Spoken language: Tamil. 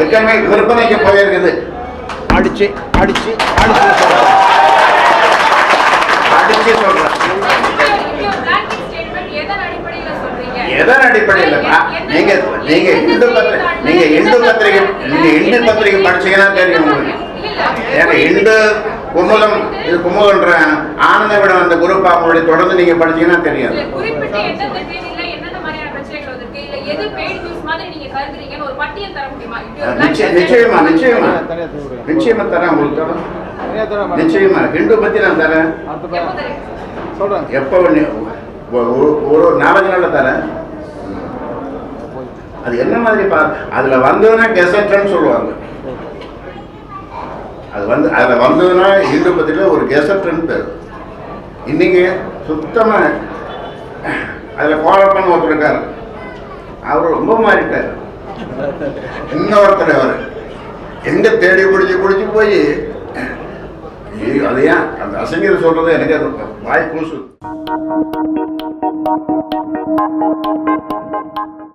ஏற்கனவே விற்பனைக்கு போயிருக்குது? அடிச்சு அடிச்சு அடிச்சு அடிச்சு சொல்றேன். எதன் அடிப்படையிலப்பா நீங்க நீங்க இந்து பத்திரிகை நீங்க இந்து பத்திரிகை நீங்க இந்து பத்திரிகை படிச்சீங்கன்னா தெரியும் உங்களுக்கு. ஏன்னா இந்து குமுதம் இது குமுதன்ற ஆனந்த விடம் அந்த குரூப் அவங்களுடைய தொடர்ந்து நீங்க படிச்சீங்கன்னா தெரியும் மாதிரி நீங்க கருதுறீங்கன்னு ஒரு பட்டியல் தர முடியுமா? நிச்சயமா நிச்சயமா நிச்சயமா. தரேன். உங்களுக்கு. நிச்சயமா. ஹிந்து பத்தி நான் தரேன். அடுத்த எப்போ ஒரு- ஒரு நாலஞ்சு நாள்ல தரேன். அது என்ன மாதிரி பா அதுல வந்ததுன்னா கெசட்னு சொல்லுவாங்க. அது வந்து அதுல வந்ததுன்னா இந்து பத்திரில ஒரு கெசட்னு பேர். இன்னைக்கு சுத்தமா அதுல கோலப்பன் ஒருத்தர் இருக்காரு. அவர் ரொம்ப மாறிட்டார். இன்னொருத்தர் அவர்? எங்க தேடி குடிச்சு குடிச்சு போய் அதையா அந்த அசங்கீர் சொல்றது எனக்கு அது வாய் கூசு